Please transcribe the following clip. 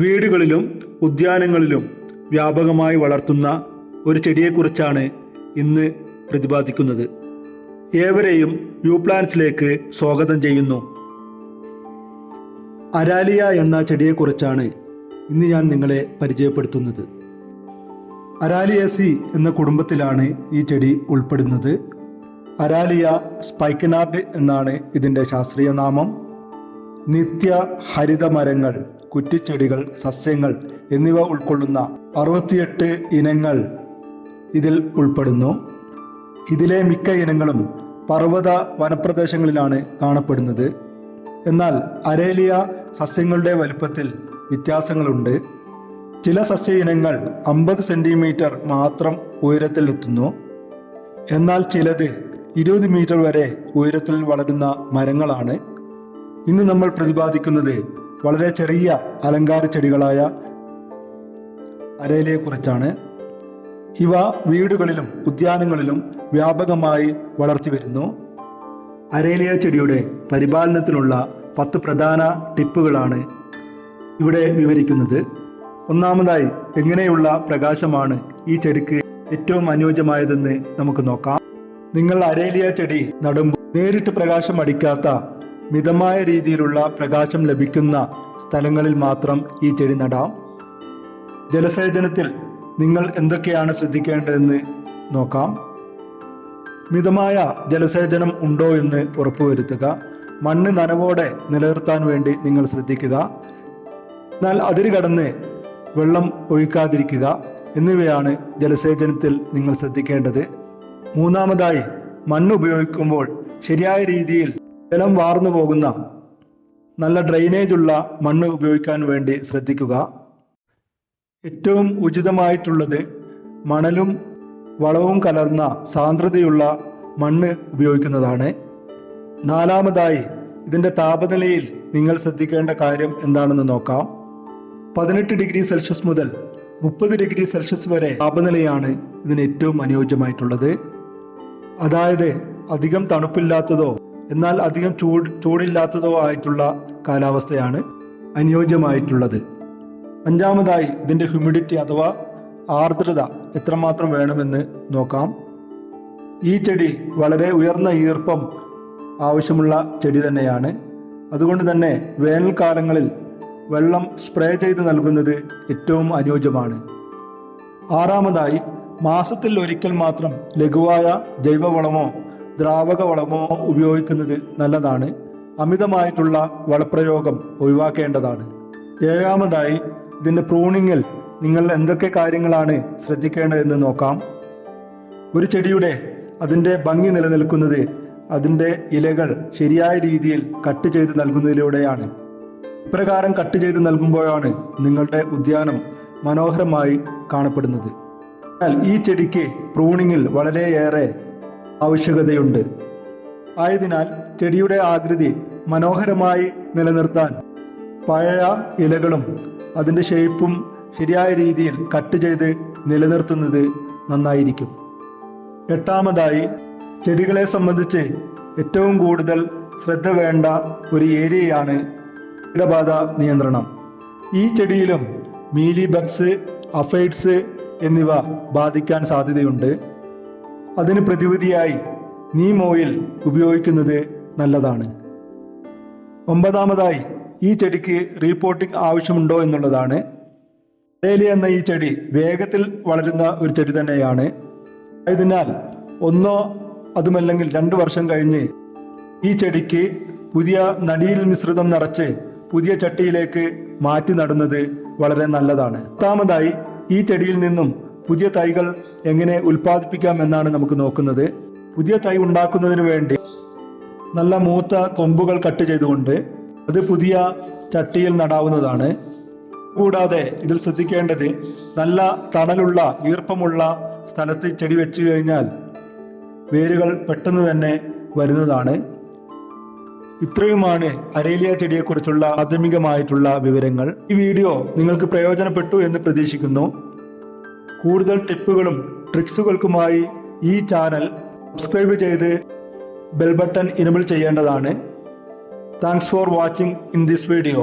വീടുകളിലും ഉദ്യാനങ്ങളിലും വ്യാപകമായി വളർത്തുന്ന ഒരു ചെടിയെക്കുറിച്ചാണ് ഇന്ന് പ്രതിപാദിക്കുന്നത്. ഏവരെയും യു പ്ലാൻസിലേക്ക് സ്വാഗതം ചെയ്യുന്നു. അരാലിയ എന്ന ചെടിയെക്കുറിച്ചാണ് ഇന്ന് ഞാൻ നിങ്ങളെ പരിചയപ്പെടുത്തുന്നത്. അരാലിയസി എന്ന കുടുംബത്തിലാണ് ഈ ചെടി ഉൾപ്പെടുന്നത്. അരാലിയ സ്പൈക്കനാർഡ് എന്നാണ് ഇതിന്റെ ശാസ്ത്രീയ നാമം. നിത്യ ഹരിതമരങ്ങൾ കുറ്റിച്ചെടികൾ സസ്യങ്ങൾ എന്നിവ ഉൾക്കൊള്ളുന്ന അറുപത്തിയെട്ട് ഇനങ്ങൾ ഇതിൽ ഉൾപ്പെടുന്നു. ഇതിലെ മിക്ക ഇനങ്ങളും പർവത വനപ്രദേശങ്ങളിലാണ് കാണപ്പെടുന്നത്. എന്നാൽ അരേലിയ സസ്യങ്ങളുടെ വലുപ്പത്തിൽ വ്യത്യാസങ്ങളുണ്ട്. ചില സസ്യ ഇനങ്ങൾ അമ്പത് സെന്റിമീറ്റർ മാത്രം ഉയരത്തിലെത്തുന്നു എന്നാൽ ചിലത് ഇരുപത് മീറ്റർ വരെ ഉയരത്തിൽ വളരുന്ന മരങ്ങളാണ്. ഇന്ന് നമ്മൾ പ്രതിപാദിക്കുന്നത് വളരെ ചെറിയ അലങ്കാര ചെടികളായ അരയിലയെക്കുറിച്ചാണ് ഇവ വീടുകളിലും ഉദ്യാനങ്ങളിലും വ്യാപകമായി വളർത്തി വരുന്നു. അരേലിയ ചെടിയുടെ പരിപാലനത്തിനുള്ള പത്ത് പ്രധാന ടിപ്പുകളാണ് ഇവിടെ വിവരിക്കുന്നത്. ഒന്നാമതായി എങ്ങനെയുള്ള പ്രകാശമാണ് ഈ ചെടിക്ക് ഏറ്റവും അനുയോജ്യമായതെന്ന് നമുക്ക് നോക്കാം. നിങ്ങൾ അരേലിയ ചെടി നടുമ്പോൾ നേരിട്ട് പ്രകാശം അടിക്കാത്ത മിതമായ രീതിയിലുള്ള പ്രകാശം ലഭിക്കുന്ന സ്ഥലങ്ങളിൽ മാത്രം ഈ ചെടി നടാം. ജലസേചനത്തിൽ നിങ്ങൾ എന്തൊക്കെയാണ് ശ്രദ്ധിക്കേണ്ടതെന്ന് നോക്കാം. മിതമായ ജലസേചനം ഉണ്ടോ എന്ന് ഉറപ്പുവരുത്തുക. മണ്ണ് നനവോടെ നിലനിർത്താൻ വേണ്ടി നിങ്ങൾ ശ്രദ്ധിക്കുക. എന്നാൽ അതിര് കടന്ന് വെള്ളം ഒഴിക്കാതിരിക്കുക എന്നിവയാണ് ജലസേചനത്തിൽ നിങ്ങൾ ശ്രദ്ധിക്കേണ്ടത്. മൂന്നാമതായി മണ്ണ് ഉപയോഗിക്കുമ്പോൾ ശരിയായ രീതിയിൽ ജലം വാർന്നു പോകുന്ന നല്ല ഡ്രെയിനേജ് ഉള്ള മണ്ണ് ഉപയോഗിക്കാൻ വേണ്ടി ശ്രദ്ധിക്കുക. ഏറ്റവും ഉചിതമായിട്ടുള്ളത് മണലും വളവും കലർന്ന സാന്ദ്രതയുള്ള മണ്ണ് ഉപയോഗിക്കുന്നതാണ്. നാലാമതായി ഇതിന്റെ താപനിലയിൽ നിങ്ങൾ ശ്രദ്ധിക്കേണ്ട കാര്യം എന്താണെന്ന് നോക്കാം. പതിനെട്ട് ഡിഗ്രി സെൽഷ്യസ് മുതൽ മുപ്പത് ഡിഗ്രി സെൽഷ്യസ് വരെ താപനിലയാണ് ഇതിന് ഏറ്റവും അനുയോജ്യമായിട്ടുള്ളത്. അതായത് അധികം തണുപ്പില്ലാത്തതോ എന്നാൽ അധികം ചൂട് ചൂടില്ലാത്തതോ ആയിട്ടുള്ള കാലാവസ്ഥയാണ് അനുയോജ്യമായിട്ടുള്ളത്. അഞ്ചാമതായി ഇതിന്റെ ഹ്യൂമിഡിറ്റി അഥവാ ആർദ്രത എത്രമാത്രം വേണമെന്ന് നോക്കാം. ഈ ചെടി വളരെ ഉയർന്ന ഈർപ്പം ആവശ്യമുള്ള ചെടി തന്നെയാണ്. അതുകൊണ്ട് തന്നെ വേനൽക്കാലങ്ങളിൽ വെള്ളം സ്പ്രേ ചെയ്ത് നൽകുന്നത് ഏറ്റവും അനുയോജ്യമാണ്. ആറാമതായി മാസത്തിൽ ഒരിക്കൽ മാത്രം ലഘുവായ ജൈവവളമോ ദ്രാവക വളമോ ഉപയോഗിക്കുന്നത് നല്ലതാണ്. അമിതമായിട്ടുള്ള വളപ്രയോഗം ഒഴിവാക്കേണ്ടതാണ്. ഏഴാമതായി ഇതിന്റെ പ്രൂണിങ്ങിൽ നിങ്ങൾ എന്തൊക്കെ കാര്യങ്ങളാണ് ശ്രദ്ധിക്കേണ്ടതെന്ന് നോക്കാം. ഒരു ചെടിയുടെ അതിന്റെ ഭംഗി നിലനിൽക്കുന്നത് അതിന്റെ ഇലകൾ ശരിയായ രീതിയിൽ കട്ട് ചെയ്ത് നൽകുന്നതിലൂടെയാണ്. ഇപ്രകാരം കട്ട് ചെയ്ത് നൽകുമ്പോഴാണ് നിങ്ങളുടെ ഉദ്യാനം മനോഹരമായി കാണപ്പെടുന്നത്. എന്നാൽ ഈ ചെടിക്ക് പ്രൂണിങ്ങിൽ വളരെയേറെ ആവശ്യകതയുണ്ട്. ആയതിനാൽ ചെടിയുടെ ആകൃതി മനോഹരമായി നിലനിർത്താൻ പഴയ ഇലകളും അതിന്റെ ഷേപ്പും ശരിയായ രീതിയിൽ കട്ട് ചെയ്ത് നിലനിർത്തുന്നത് നന്നായിരിക്കും. എട്ടാമതായി ചെടികളെ സംബന്ധിച്ച് ഏറ്റവും കൂടുതൽ ശ്രദ്ധ വേണ്ട ഒരു ഏരിയയാണ് കീടബാധ നിയന്ത്രണം. ഈ ചെടിയിലും മീലി ബഗ്സ് അഫൈഡ്സ് എന്നിവ ബാധിക്കാൻ സാധ്യതയുണ്ട്. അതിന് പ്രതിവിധിയായി നീം ഓയിൽ ഉപയോഗിക്കുന്നത് നല്ലതാണ്. ഒമ്പതാമതായി ഈ ചെടിക്ക് റീപോർട്ടിംഗ് ആവശ്യമുണ്ടോ എന്നുള്ളതാണ്. ഡേലി എന്ന ഈ ചെടി വേഗത്തിൽ വളരുന്ന ഒരു ചെടി തന്നെയാണ്. ആയതിനാൽ ഒന്നോ അതുമല്ലെങ്കിൽ രണ്ട് വർഷം കഴിഞ്ഞ് ഈ ചെടിക്ക് പുതിയ നടിയിൽ മിശ്രിതം നിറച്ച് പുതിയ ചട്ടിയിലേക്ക് മാറ്റി നടുന്നത് വളരെ നല്ലതാണ്. പത്താമതായി ഈ ചെടിയിൽ നിന്നും പുതിയ തൈകൾ എങ്ങനെ ഉൽപ്പാദിപ്പിക്കാം എന്നാണ് നമുക്ക് നോക്കുന്നത്. പുതിയ തൈ ഉണ്ടാക്കുന്നതിന് വേണ്ടി നല്ല മൂത്ത കൊമ്പുകൾ കട്ട് ചെയ്തുകൊണ്ട് അത് പുതിയ ചട്ടിയിൽ നടാവുന്നതാണ്. കൂടാതെ ഇതിൽ ശ്രദ്ധിക്കേണ്ടത് നല്ല തണലുള്ള ഈർപ്പമുള്ള സ്ഥലത്ത് ചെടി വെച്ച് കഴിഞ്ഞാൽ വേരുകൾ പെട്ടെന്ന് തന്നെ വരുന്നതാണ്. ഇത്രയുമാണ് അരേലിയ ചെടിയെക്കുറിച്ചുള്ള പ്രാഥമികമായിട്ടുള്ള വിവരങ്ങൾ. ഈ വീഡിയോ നിങ്ങൾക്ക് പ്രയോജനപ്പെട്ടു എന്ന് പ്രതീക്ഷിക്കുന്നു. കൂടുതൽ ടിപ്പുകളും ട്രിക്സുകൾക്കുമായി ഈ ചാനൽ സബ്സ്ക്രൈബ് ചെയ്ത് ബെൽ ബട്ടൺ ഇനബിൾ ചെയ്യേണ്ടതാണ്. Thanks for watching in this video.